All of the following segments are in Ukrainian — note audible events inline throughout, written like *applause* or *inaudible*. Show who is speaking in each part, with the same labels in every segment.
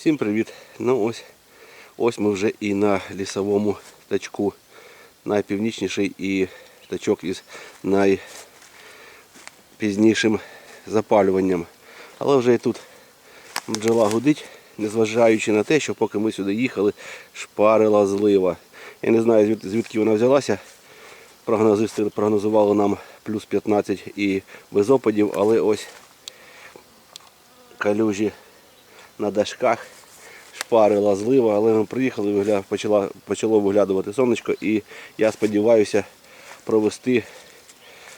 Speaker 1: Всім привіт! Ну ось, ось ми вже і на лісовому тачку. Найпівнічніший і тачок із найпізнішим запалюванням. Але вже і тут бджола гудить, незважаючи на те, що поки ми сюди їхали, шпарила злива. Я не знаю звідки вона взялася. Прогнозисти прогнозували нам плюс 15 і без опадів, але ось калюжі на дашках, шпарила злива, але ми приїхали, вигля- почала, почало виглядувати сонечко і я сподіваюся провести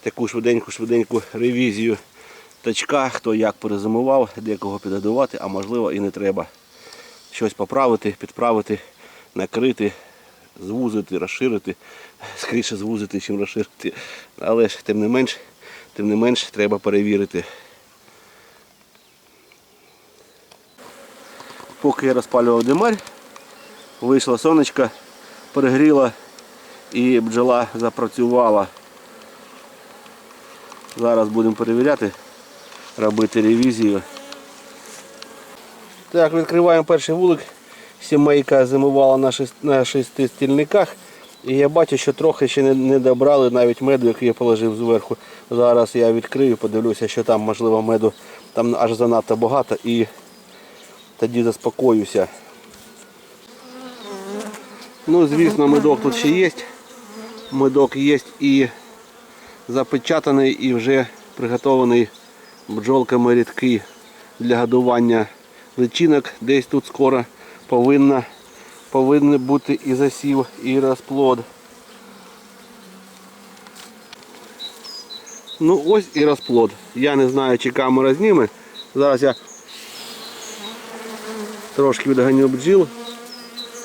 Speaker 1: таку швиденьку-швиденьку ревізію тачка, хто як перезимував, де кого підгодувати, а можливо і не треба. Щось поправити, підправити, накрити, звузити, розширити, скоріше звузити, чим розширити. Але ж тим не менш, тим не менш треба перевірити. Поки я розпалював димарь, вийшло сонечко, перегріло і бджола запрацювала. Зараз будемо перевіряти, робити ревізію. Так, відкриваємо перший вулик. Сімейка зимувала на, шест... на шести стільниках. І я бачу, що трохи ще не, не добрали навіть меду, який я положив зверху. Зараз я відкрию, подивлюся, що там можливо меду там аж занадто багато і тоді заспокоюся. Ну, звісно, медок тут ще є. Медок є і запечатаний, і вже приготований бджолками рідки для годування личинок. Десь тут скоро повинна, повинен бути і засів, і розплод. Ну ось і розплод. Я не знаю, чи камера зніме. Зараз я трошки відганю бджіл.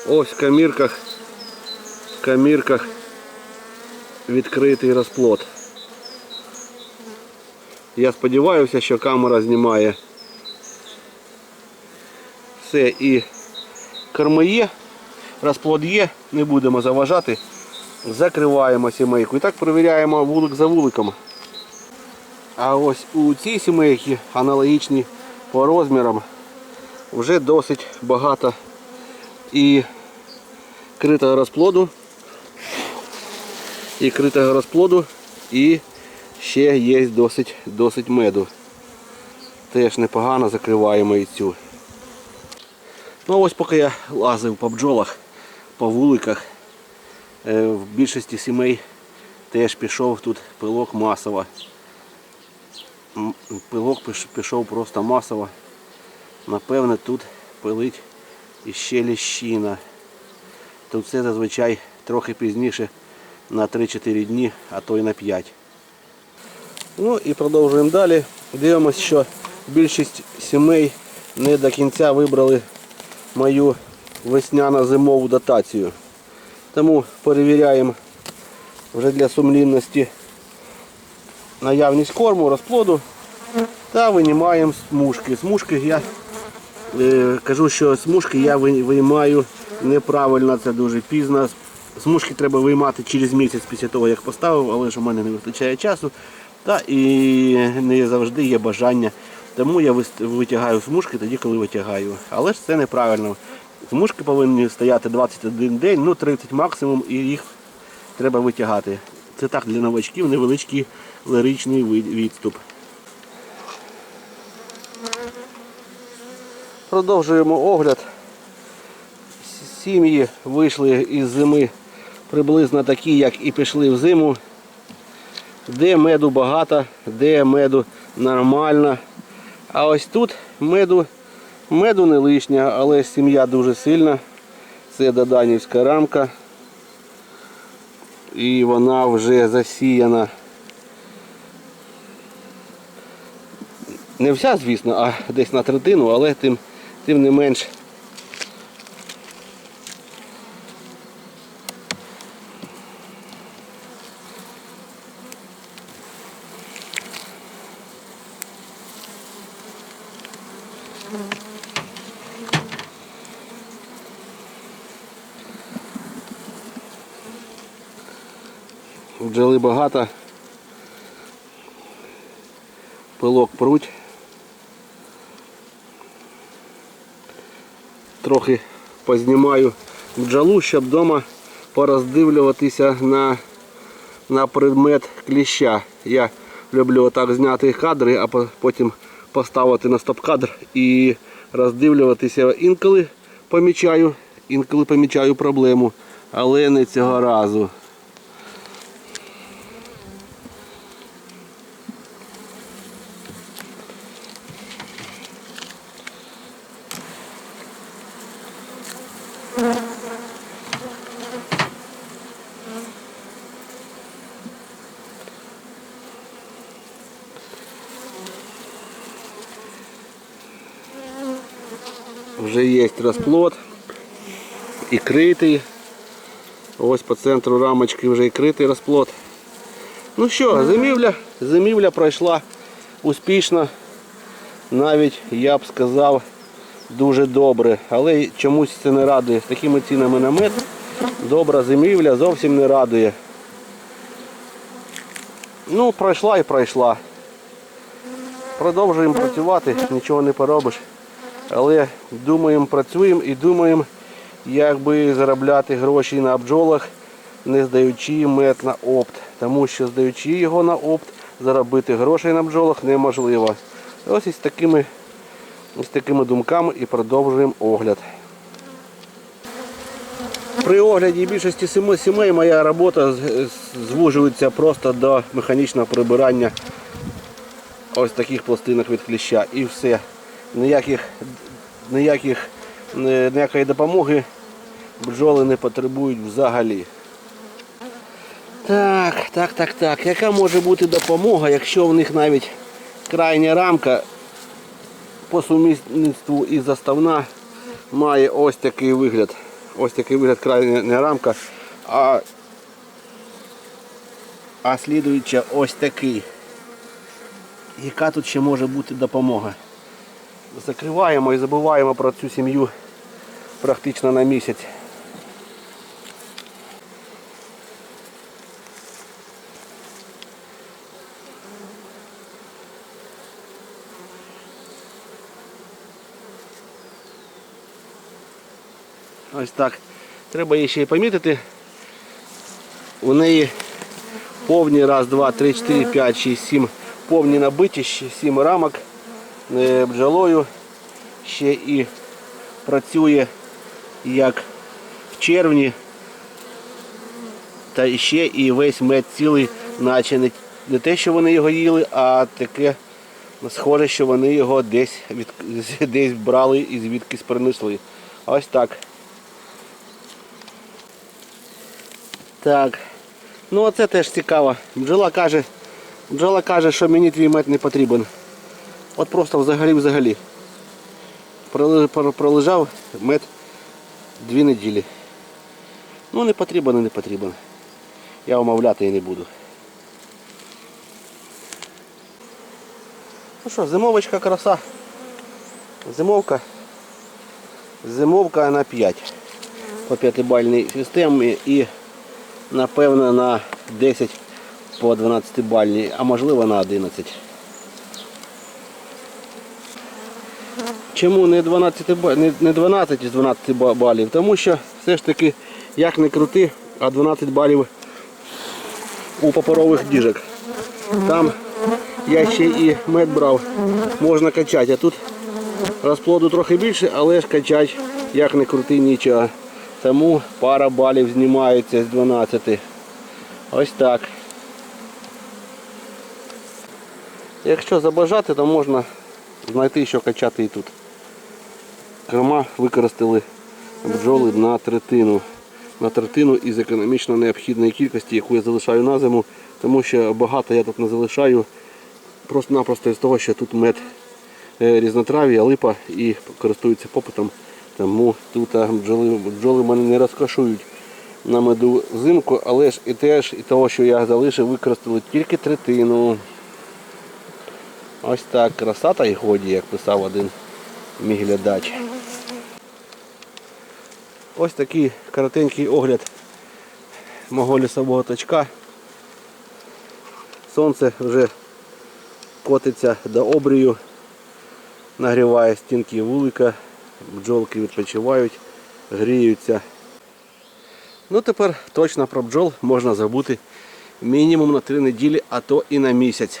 Speaker 1: Ось в камірках, в камірках відкритий розплод. Я сподіваюся, що камера знімає все і корми є, розплод є, не будемо заважати. Закриваємо сімейку. І так перевіряємо вулик за вуликом. А ось у цій сімейці аналогічні по розмірам вже досить багато і критого розплоду, і критого розплоду, і ще є досить, досить меду. Теж непогано закриваємо і цю. Ну ось поки я лазив по бджолах, по вуликах, е, в більшості сімей теж пішов тут пилок масово. Пилок пішов просто масово. Напевне, тут пилить іще ліщина. Тут це зазвичай трохи пізніше на 3-4 дні, а то й на 5. Ну і продовжуємо далі. Дивимося, що більшість сімей не до кінця вибрали мою весняно-зимову дотацію. Тому перевіряємо вже для сумлінності наявність корму, розплоду та винімаємо смужки. Смужки я кажу, що смужки я виймаю неправильно, це дуже пізно. Смужки треба виймати через місяць після того, як поставив, але ж у мене не вистачає часу. Та і не завжди є бажання. Тому я витягаю смужки тоді, коли витягаю. Але ж це неправильно. Смужки повинні стояти 21 день, ну 30 максимум, і їх треба витягати. Це так для новачків невеличкий лиричний відступ. Продовжуємо огляд. Сім'ї вийшли із зими приблизно такі, як і пішли в зиму. Де меду багато, де меду нормально. А ось тут меду, меду не лишня, але сім'я дуже сильна. Це доданівська рамка. І вона вже засіяна. Не вся, звісно, а десь на третину, але тим, тим не менш. Бджоли багато. Пилок пруть. Трохи познімаю бджолу, щоб вдома пороздивлюватися на, на предмет кліща. Я люблю отак зняти кадри, а потім поставити на стоп-кадр і роздивлюватися. Інколи помічаю, інколи помічаю проблему, але не цього разу. Вже є розплод і критий. Ось по центру рамочки вже і критий розплод. Ну що, зимівля, зимівля пройшла успішно. Навіть я б сказав дуже добре. Але чомусь це не радує. З такими цінами на мед добра зимівля зовсім не радує. Ну, пройшла і пройшла. Продовжуємо працювати, нічого не поробиш. Але думаємо, працюємо і думаємо, як би заробляти гроші на бджолах, не здаючи мед на опт. Тому що здаючи його на опт, заробити грошей на бджолах неможливо. Ось із такими, із такими думками і продовжуємо огляд. При огляді більшості сімей моя робота звужується просто до механічного прибирання ось таких пластинок від кліща і все. Ніяких, ніяких, е, ніякої допомоги бджоли не потребують взагалі. Так, так, так, так. Яка може бути допомога, якщо в них навіть крайня рамка по сумісництву і заставна має ось такий вигляд. Ось такий вигляд крайня рамка, а, а слідуюча ось такий. Яка тут ще може бути допомога? Закриваємо і забуваємо про цю сім'ю практично на місяць. Ось так. Треба її ще й помітити. У неї повні раз, два, три, чотири, п'ять, шість, сім. Повні набиті, сім рамок бджолою. Ще і працює як в червні. Та ще і весь мед цілий, наче не, не те, що вони його їли, а таке схоже, що вони його десь, від, *laughs* десь брали і звідкись принесли. Ось так. Так. Ну оце теж цікаво. Бджола каже, бджола каже, що мені твій мед не потрібен. От просто взагалі взагалі. Пролежав мед дві неділі. Ну не потрібен не потрібен. Я умовляти і не буду. Ну що, зимовочка краса. Зимовка. Зимовка на 5 по п'ятибальній системі і напевно на 10 по 12 бальній, а можливо на 11. Чому не 12, не- не 12 із 12 балів? Тому що все ж таки, як не крути, а 12 балів у паперових діжок. Там я ще і мед брав, можна качати, а тут розплоду трохи більше, але ж качати як не крути нічого. Тому пара балів знімається з 12. Ось так. Якщо забажати, то можна знайти, що качати і тут. Корма використали бджоли на третину. На третину із економічно необхідної кількості, яку я залишаю на зиму, тому що багато я тут не залишаю просто-напросто з того, що тут мед е, різнотрав'я, липа і користуються попитом. Тому тут бджоли, бджоли мене не розкошують на меду взимку, але ж і теж і того, що я залишив, використали тільки третину. Ось так, краса та й годі, як писав один мій глядач. Ось такий коротенький огляд мого лісового точка. Сонце вже котиться до обрію, нагріває стінки вулика, бджолки відпочивають, гріються. Ну тепер точно про бджол можна забути мінімум на 3 неділі, а то і на місяць.